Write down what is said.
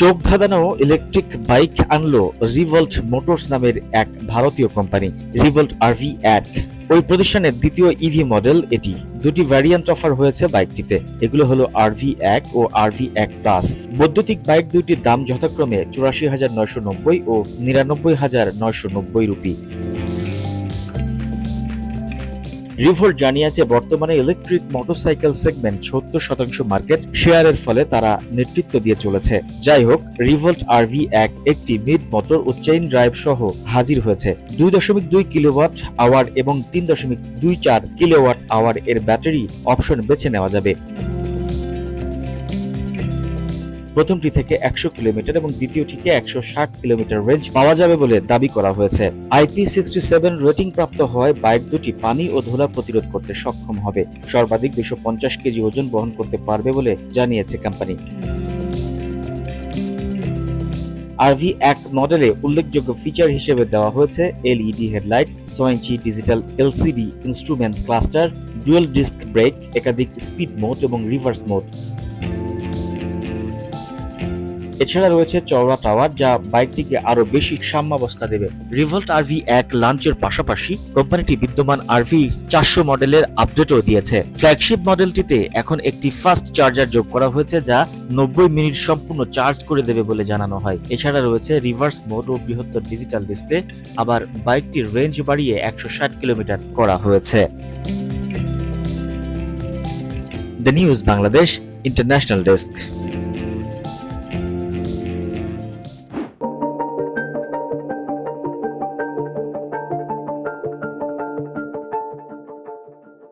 চোখ ধাঁধানো electric bike আনলো রিভল্ট মোটরস নামের এক ভারতীয় কোম্পানি রিভল্ট আরভি এক। ওই প্রতিষ্ঠানের দ্বিতীয় ইভি মডেল এটি। দুটি ভ্যারিয়েন্ট অফার হয়েছে বাইকটিতে এগুলো হলো আর ভি এক ও আর ভি এক প্লাস বৈদ্যুতিক বাইক দুইটির দাম যথাক্রমে চুরাশি হাজার নয়শো নব্বই ও নিরানব্বই হাজার নয়শো নব্বই রুপি। রিভোল্ট জানিয়েছে, বর্তমানে ইলেকট্রিক মোটরসাইকেল সেগমেন্ট সত্তর শতাংশ মার্কেট শেয়ারের ফলে তারা নেতৃত্ব দিয়ে চলেছে। যাই হোক, রিভোল্ট আরভি এক একটি মিড মোটর ও চেইন ড্রাইভ সহ হাজির হয়েছে। দুই দশমিক দুই কিলোওয়াট আওয়ার এবং তিন দশমিক দুই চার কিলোওয়াট আওয়ার এর ব্যাটারি অপশন বেছে নেওয়া যাবে। প্রথমটি থেকে একশো কিলোমিটার এবং দ্বিতীয়টিকে একশো ষাট কিলোমিটার রেঞ্জ পাওয়া যাবে বলে দাবি করা হয়েছে। আইপি সিক্সটি সেভেন রেটিং প্রাপ্ত হয় বাইক দুটি পানি ও ধুলা প্রতিরোধ করতে সক্ষম হবে। সর্বাধিক দুশো পঞ্চাশ কেজি ওজন বহন করতে পারবে বলে জানিয়েছে কোম্পানি আরভি এক মডেলে উল্লেখযোগ্য ফিচার হিসেবে দেওয়া হয়েছে LED headlight সোয়েঞ্চি digital LCD instrument cluster dual disc brake একাধিক স্পিড মোড এবং রিভার্স মোড এছাড়া রয়েছে চওড়া টাওয়ার, যা বাইকটিকে আরও বেশি সাম্যাবস্থা দেবে। রিভল্ট আরভি এক লঞ্চের পাশাপাশি কোম্পানিটি বিদ্যমান আরভি চারশো মডেলের আপডেটও দিয়েছে। ফ্ল্যাগশিপ মডেলটিতে এখন একটি ফাস্ট চার্জার যোগ করা হয়েছে, যা নব্বই মিনিট সম্পূর্ণ চার্জ করে দেবে বলে জানানো হয়। এছাড়া রয়েছে রিভার্স মোড ও বৃহত্তর ডিজিটাল ডিসপ্লে আবার বাইকটির রেঞ্জ বাড়িয়ে একশো ষাট কিলোমিটার করা হয়েছে। The news Bangladesh international desk